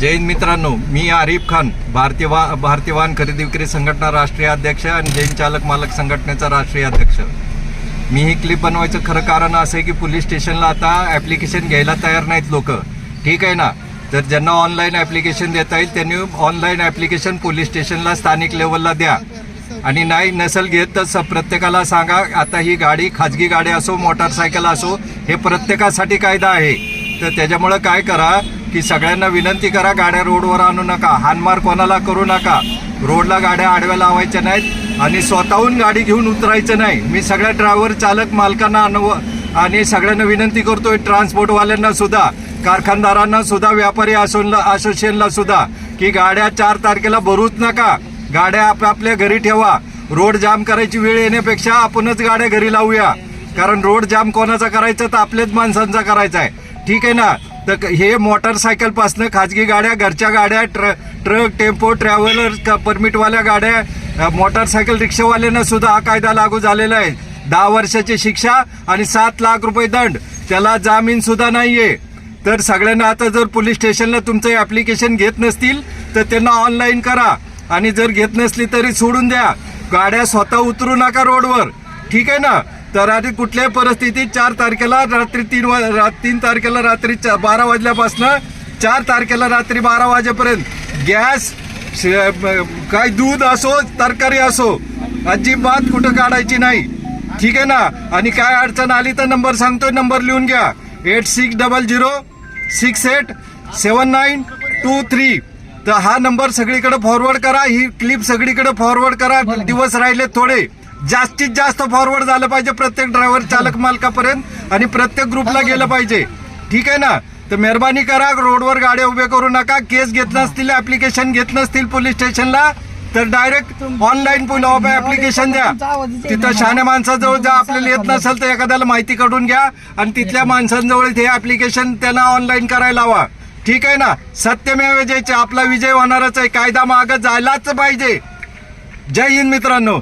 जैन मित्रांनो मी आरिफ खान भारतीय वा भारतीय वाहन खरेदी विक्री संघटना राष्ट्रीय अध्यक्ष आणि जैन चालक मालक संघटनेचा राष्ट्रीय अध्यक्ष. मी ही क्लिप बनवायचं खरं कारण असं आहे की पोलीस स्टेशनला आता ॲप्लिकेशन घ्यायला तयार नाहीत लोक. ठीक आहे ना? तर ज्यांना ऑनलाईन ॲप्लिकेशन देता येईल त्यांनी ऑनलाईन ॲप्लिकेशन पोलीस स्टेशनला स्थानिक लेवलला द्या. आणि नाही नसेल घेत तर स- प्रत्येकाला सांगा आता ही गाडी खाजगी गाडी असो मोटारसायकल असो हे प्रत्येकासाठी कायदा आहे. तर त्याच्यामुळं काय करा की सगळ्यांना विनंती करा गाड्या रोडवर आणू नका हानमार कोणाला करू नका. रोडला गाड्या आडव्या लावायच्या नाहीत आणि स्वतःहून गाडी घेऊन उतरायचं नाही. मी सगळ्या ड्रायव्हर चालक मालकांना अनुभव आणि सगळ्यांना विनंती करतोय ट्रान्सपोर्टवाल्यांना सुद्धा कारखानदारांना सुद्धा व्यापारी असोनला असोसिएशनला सुद्धा की गाड्या चार तारखेला भरूच नका. गाड्या आपापल्या घरी ठेवा. रोड जाम करायची वेळ येण्यापेक्षा आपणच गाड्या घरी लावूया. कारण रोड जाम कोणाचा करायचा तर आपल्याच माणसांचा करायचा आहे. ठीक आहे ना? तर हे मोटरसायकलपासनं खाजगी गाड्या घरच्या गाड्या ट्र ट्रक टेम्पो ट्रॅव्हलर परमिटवाल्या गाड्या मोटरसायकल रिक्षावाल्यांना सुद्धा हा कायदा लागू झालेला आहे. दहा वर्षाची शिक्षा आणि सात लाख रुपये दंड. त्याला जामीन सुद्धा आहे तर सगळ्यांना आता जर पोलीस स्टेशनला तुमचं ॲप्लिकेशन घेत नसतील तर त्यांना ऑनलाईन करा. आणि जर घेत नसली तरी सोडून द्या. गाड्या स्वतः उतरू नका रोडवर ठीक आहे ना? तर आधी कुठल्याही परिस्थितीत चार तारखेला रात्री तीन वा रा- तीन तारखेला रात्री चा- बारा वाजल्यापासनं चार तारखेला रात्री बारा वाजेपर्यंत गॅस काय दूध असो तरकारी असो अजिबात कुठं काढायची नाही. ठीक आहे ना? आणि काय अडचण आली तर नंबर सांगतोय नंबर लिहून घ्या. Eight six double zero six eight seven nine two three तर हा नंबर सगळीकडे फॉरवर्ड करा ही क्लिप सगळीकडे फॉरवर्ड करा. दिवस राहिले थोडे. जास्तीत जास्त फॉरवर्ड झालं पाहिजे प्रत्येक ड्रायव्हर चालक मालकापर्यंत आणि प्रत्येक ग्रुपला गेलं पाहिजे. ठीक आहे ना? तर मेहरबानी करा रोडवर गाड्या उभे करू नका केस घेत नसतील ऍप्लिकेशन घेत नसतील पोलीस स्टेशनला तर डायरेक्ट ऑनलाईन ऍप्लिकेशन द्या. तिथं शहाण्या माणसाजवळ जर आपल्याला येत नसेल तर एखाद्याला माहिती काढून घ्या आणि तिथल्या माणसांजवळ ते ऍप्लिकेशन त्यांना ऑनलाईन करायला लावा. ठीक आहे ना? सत्यमेव जयचे आपला विजय होणारच आहे. कायदा मागं जायलाच पाहिजे. जय हिंद मित्रांनो.